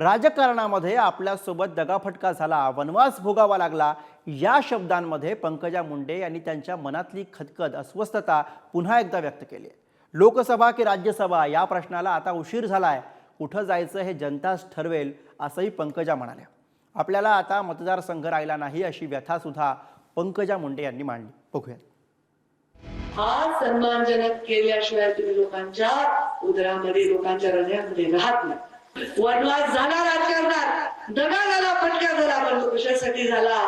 राजकारणामध्ये आपल्यासोबत दगाफटका झाला वनवास भोगावा लागला या शब्दांमध्ये पंकजा मुंडे यांनी त्यांच्या मनातली खदखद अस्वस्थता पुन्हा एकदा व्यक्त केली लोकसभा की राज्यसभा या प्रश्नाला आता उशीर झालाय. कुठं जायचं हे जनताच ठरवेल असंही पंकजा म्हणाल्या. आपल्याला आता मतदारसंघ राहिला नाही अशी व्यथा सुद्धा पंकजा मुंडे यांनी मांडली. बघूया हा सन्मानजनक केल्याशिवाय तुम्ही लोकांच्या उदरामध्ये लोकांच्या हृदयामध्ये राहत नाही. वनवास झाला राजकारणात. दगा झाला फटका झाला पण तो कशासाठी झाला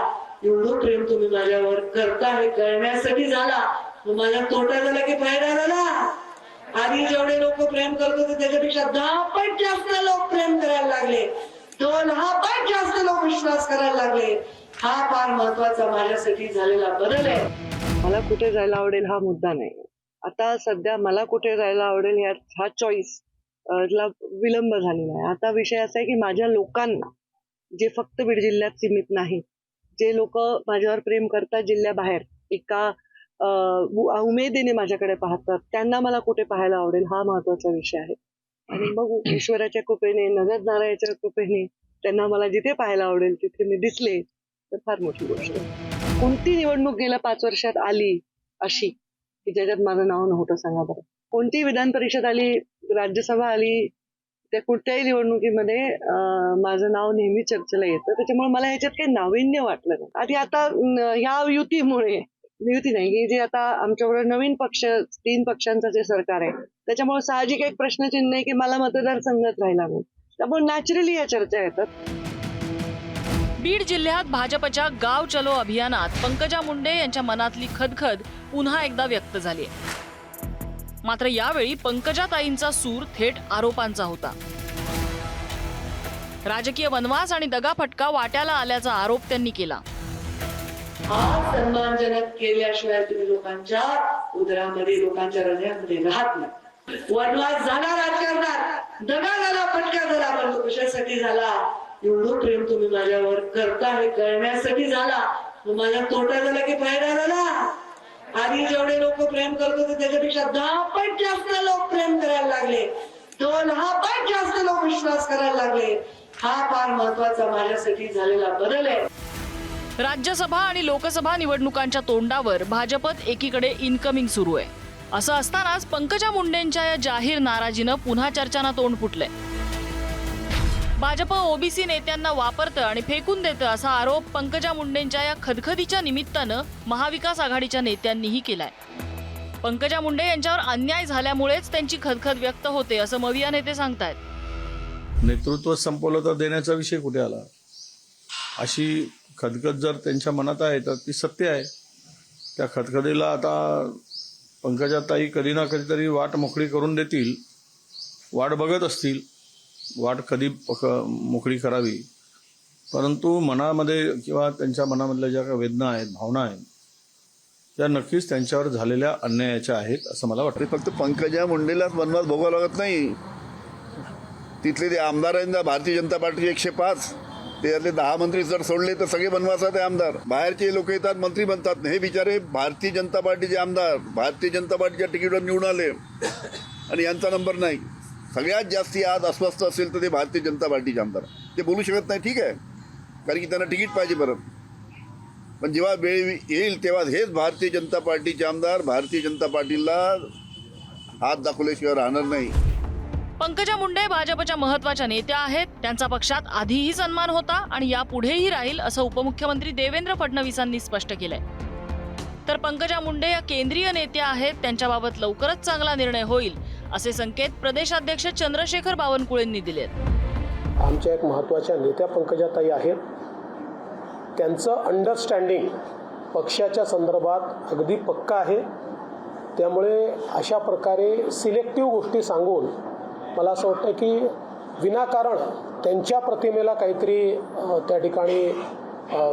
एवढं प्रेम तुम्ही माझ्यावर करता हे करण्यासाठी झाला माझा तोटा झाला की फायदा झाला आधी जेवढे लोक प्रेम करत होते त्याच्यापेक्षा दहा पट जास्त लोक प्रेम करायला लागले. दोन हा पट जास्त लोक विश्वास करायला लागले. हा फार महत्त्वाचा माझ्यासाठी झालेला बदल आहे. मला कुठे जायला आवडेल हा मुद्दा नाही. आता सध्या मला कुठे जायला आवडेल हा चॉईस ला विलंब झालेला आहे आता विषय असा आहे की माझ्या लोकांना जे फक्त बीड जिल्ह्यात सीमित नाही जे लोक माझ्यावर प्रेम करतात जिल्ह्याबाहेर एका उ- उमेदीने माझ्याकडे पाहतात त्यांना मला कुठे पाहायला आवडेल हा महत्त्वाचा विषय आहे. आणि मग ईश्वराच्या कृपेने नजर नारायणाच्या कृपेने त्यांना मला जिथे पाहायला आवडेल तिथे मी दिसले तर फार मोठी गोष्ट आहे. कोणती निवडणूक गेल्या पाच वर्षात आली अशी की ज्याच्यात माझं नाव नव्हतं सांगा बरं? कोणती विधान परिषद आली राज्यसभा आली त्या कुठल्याही निवडणुकीमध्ये माझं नाव नेहमी चर्चेला येतं. त्याच्यामुळे मला ह्याच्यात काही नाविन्य वाटलं नाही. आधी आता ह्या युतीमुळे युती नाही की जे आता आमच्याबरोबर नवीन पक्ष तीन पक्षांचं जे सरकार आहे त्याच्यामुळे साहजिक एक प्रश्नचिन्ह आहे की मला मतदारसंघात राहिला नाही त्यामुळे नॅचरली या चर्चा येतात. बीड जिल्ह्यात भाजपच्या गाव चलो अभियानात पंकजा मुंडे यांच्या मनातली खदखद पुन्हा एकदा व्यक्त झाली मात्र यावेळी पंकजाताईंचा सूर थेट आरोपांचा होता. राजकीय वनवास आणि दगाफटका वाट्याला आल्याचा आरोप त्यांनी केला. हा सन्मानजनक केल्याशिवाय तुम्ही लोकांच्या उदरामध्ये लोकांच्या हृदयामध्ये राहत नाही. वनवास झाला राजकारणात दगा झाला फटका झाला. पण कशासाठी झाला. एवढं प्रेम तुम्ही माझ्यावर करता हे करण्यासाठी झाला. मग माझा तोटा झाला की फायदा झाला आधी जेवढे लोक प्रेम करत होते त्याच्यापेक्षा दहा पट जास्त लोक प्रेम करायला लागले. दोन हा पट जास्त लोक विश्वास करायला लागले. हा फार महत्त्वाचा माझ्यासाठी झालेला बदल आहे. राज्यसभा आणि लोकसभा निवडणुकांच्या तोंडावर भाजपत एकीकडे इनकमिंग सुरू आहे. असं असतानाच पंकजा मुंडेंच्या या जाहीर नाराजीनं पुन्हा चर्चांना तोंड फुटलंय. भाजप ओबीसी नेत्यांना वापरतं आणि फेकून देतं असा आरोप पंकजा मुंडेंच्या या खदखदीच्या निमित्तानं महाविकास आघाडीच्या नेत्यांनीही केलाय. पंकजा मुंडे यांच्यावर अन्याय झाल्यामुळेच त्यांची खदखद व्यक्त होते असं मविया नेते सांगतायत. नेतृत्व संपवलं तर देण्याचा विषय कुठे आला? अशी खदखद जर त्यांच्या मनात आहे तर ती सत्य आहे. त्या खदखदीला आता पंकजाताई कधी ना कधीतरी वाट मोकळी करून देतील वाट बघत असतील. वाट कधी पक मोकळी करावी. परंतु मनामध्ये किंवा त्यांच्या मनामधल्या ज्या काही वेदना आहेत भावना आहेत त्या नक्कीच त्यांच्यावर झालेल्या अन्यायाच्या आहेत असं मला वाटतं. फक्त पंकजा मुंडेलाच वनवास भोगावा लागत नाही. तिथले जे आमदार आहेत ना भारतीय जनता पार्टीचे एकशे पाच. त्यातले दहा मंत्री जर सोडले तर सगळे वनवासात आहे आमदार. बाहेरचे लोक येतात मंत्री बनतात. हे बिचारे भारतीय जनता पार्टीचे आमदार. भारतीय जनता पार्टीच्या तिकीटवर निवडून आले. आणि यांचा नंबर नाही. सगळ्यात जास्ती आज अस्वस्थ असेल तर ते भारतीय जनता पार्टीचे आमदार. ते बोलू शकत नाही ठीक आहे. कारण की त्यांना तिकीट पाहिजे परत. पण जेव्हा वेळ येईल तेव्हा हेच भारतीय जनता पार्टीचे आमदार भारतीय जनता पार्टीला हात दाखवल्याशिवाय राहणार नाही. पंकजा मुंडे भाजपच्या महत्त्वाच्या नेत्या आहेत. त्यांचा पक्षात आधीही सन्मान होता आणि यापुढेही राहील असं उपमुख्यमंत्री देवेंद्र फडणवीसांनी स्पष्ट केलंय. तर पंकजा मुंडे या केंद्रीय नेत्या आहेत. त्यांच्याबाबत लवकरच चांगला निर्णय होईल. असे संकेत प्रदेशाध्यक्ष चंद्रशेखर बावनकुळेंनी दिलेत. आमच्या एक महत्त्वाच्या नेत्या पंकजाताई आहेत. त्यांचं अंडरस्टँडिंग पक्षाच्या संदर्भात अगदी पक्का आहे. त्यामुळे अशा प्रकारे सिलेक्टिव्ह गोष्टी सांगून मला असं वाटतं की विनाकारण त्यांच्या प्रतिमेला काहीतरी त्या ठिकाणी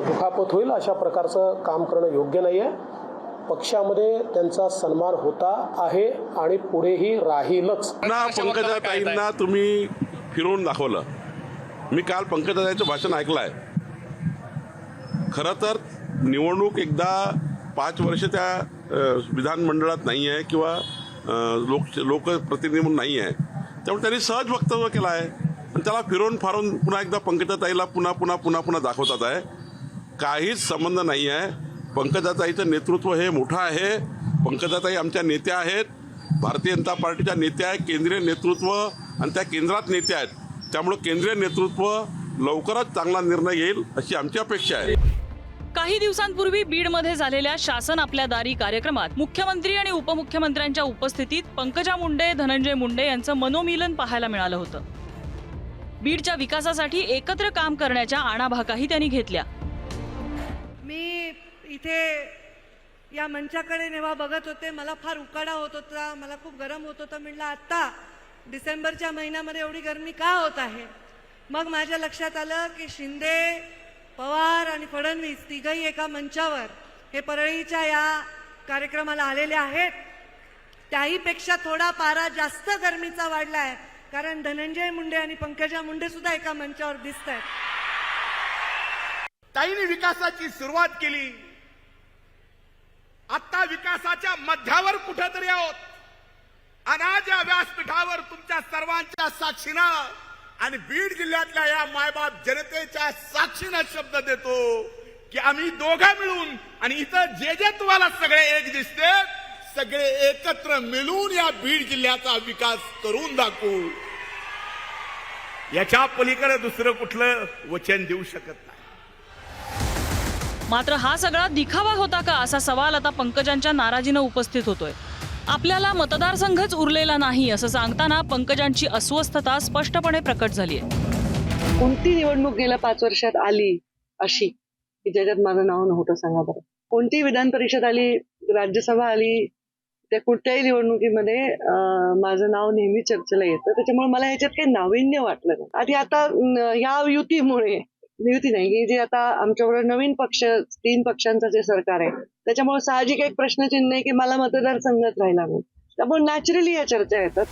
दुखापत होईल अशा प्रकारचं काम करणं योग्य नाही आहे पक्षामध्ये त्यांचा सन्मान होता आहे आणि पुढेही राहीलच. ना पंकजाताईंना तुम्ही फिरवून दाखवलं. मी काल पंकजाताईंचं भाषण ऐकलं आहे खरं तर निवडणूक एकदा पाच वर्ष त्या विधानमंडळात नाही आहे किंवा लोक लोकप्रतिनिधी म्हणून नाही आहे त्यामुळे त्यांनी सहज वक्तव्य केलं आहे आणि त्याला फिरवून फारून पुन्हा एकदा पंकजाताईला पुन्हा पुन्हा पुन्हा पुन्हा दाखवतात आहे. काहीच संबंध नाही आहे पंकजाताईचं नेतृत्व हे मोठं आहे. पंकजाताई आमच्या नेत्या आहेत. भारतीय जनता पार्टीच्या नेत्या आहेत केंद्रीय नेतृत्व आणि त्या केंद्रात नेत्या आहेत. त्यामुळं केंद्रीय नेतृत्व लवकरच चांगला निर्णय येईल अशी आमची अपेक्षा आहे. काही दिवसांपूर्वी बीडमध्ये झालेल्या शासन आपल्या दारी कार्यक्रमात मुख्यमंत्री आणि उपमुख्यमंत्र्यांच्या उपस्थितीत पंकजा मुंडे धनंजय मुंडे यांचं मनोमिलन पाहायला मिळालं होतं. बीडच्या विकासासाठी एकत्र काम करण्याच्या आणाभाकाही त्यांनी घेतल्या. मी इथे या मंचाकडे नेव्हा बघत होते. मला फार उकाडा होत होता. मला खूप गरम होत होतं. म्हणलं आत्ता डिसेंबरच्या महिन्यामध्ये एवढी गरमी का होत आहे? मग माझ्या लक्षात आलं की शिंदे पवार आणि फडणवीस तिघही एका मंचावर हे परळीच्या या कार्यक्रमाला आलेले आहेत. त्याहीपेक्षा थोडा पारा जास्त गरमीचा वाढला आहे कारण धनंजय मुंडे आणि पंकजा मुंडे सुद्धा एका मंचावर दिसत आहेत ताईने विकासाची सुरुवात केली. आता विकासाच्या मध्यावर कुठेतरी आहोत. अनाज या व्यासपीठावर तुमच्या सर्वांच्या साक्षीनं आणि बीड जिल्ह्यातल्या या मायबाप जनतेच्या साक्षीनं शब्द देतो की आम्ही दोघं मिळून आणि इथं जे जे तुम्हाला सगळे एक दिसते सगळे एकत्र मिळून या बीड जिल्ह्याचा विकास करून दाखवू. याच्या पलीकडे दुसरं कुठलं वचन देऊ शकत नाही. मात्र हा सगळा दिखावा होता का असा सवाल आता पंकजांच्या नाराजीनं उपस्थित होतोय. आपल्याला मतदारसंघच उरलेला नाही असं सांगताना पंकजांची अस्वस्थता स्पष्टपणे प्रकट झाली आहे कोणती निवडणूक गेल्या पाच वर्षात आली अशी? की ज्याच्यात माझं नाव नव्हतं सांगा बरं. कोणती विधान परिषद आली राज्यसभा आली त्या कुठल्याही निवडणुकीमध्ये माझं नाव नेहमी चर्चेला येतं. त्याच्यामुळे मला ह्याच्यात काही नाविन्य वाटलं नाही. आधी आता या ह्या युतीमुळे युती नाही. ही जे आता आमच्याबरोबर नवीन पक्ष तीन पक्षांचं जे सरकार आहे त्याच्यामुळे साहजिक एक प्रश्नचिन्ह आहे की मला मतदारसंघात राहिला नाही त्यामुळे नॅचरली या चर्चा येतात.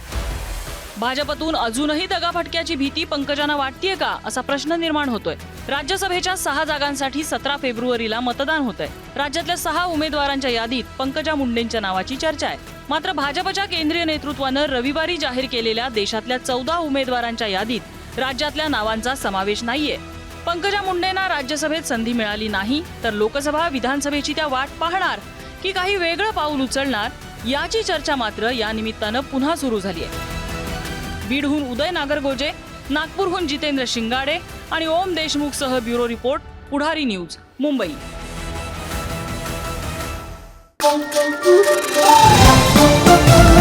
भाजपतून अजूनही दगाफटक्याची भीती पंकजांना वाटतीये का? असा प्रश्न निर्माण होतोय. राज्यसभेच्या सहा जागांसाठी सतरा फेब्रुवारीला मतदान होत आहे राज्यातल्या सहा उमेदवारांच्या यादीत पंकजा मुंडेंच्या नावाची चर्चा आहे. मात्र भाजपच्या केंद्रीय नेतृत्वानं रविवारी जाहीर केलेल्या देशातल्या चौदा उमेदवारांच्या यादीत राज्यातल्या नावांचा समावेश नाहीये. पंकजा मुंडेंना राज्यसभेत संधी मिळाली नाही तर लोकसभा विधानसभेची त्या वाट पाहणार की काही वेगळं पाऊल उचलणार याची चर्चा मात्र या निमित्तानं पुन्हा सुरू झाली आहे बीडहून उदय नागरगोजे नागपूरहून जितेंद्र शिंगाडे आणि Om देशमुखसह bureau report Pudhari news Mumbai Thank you.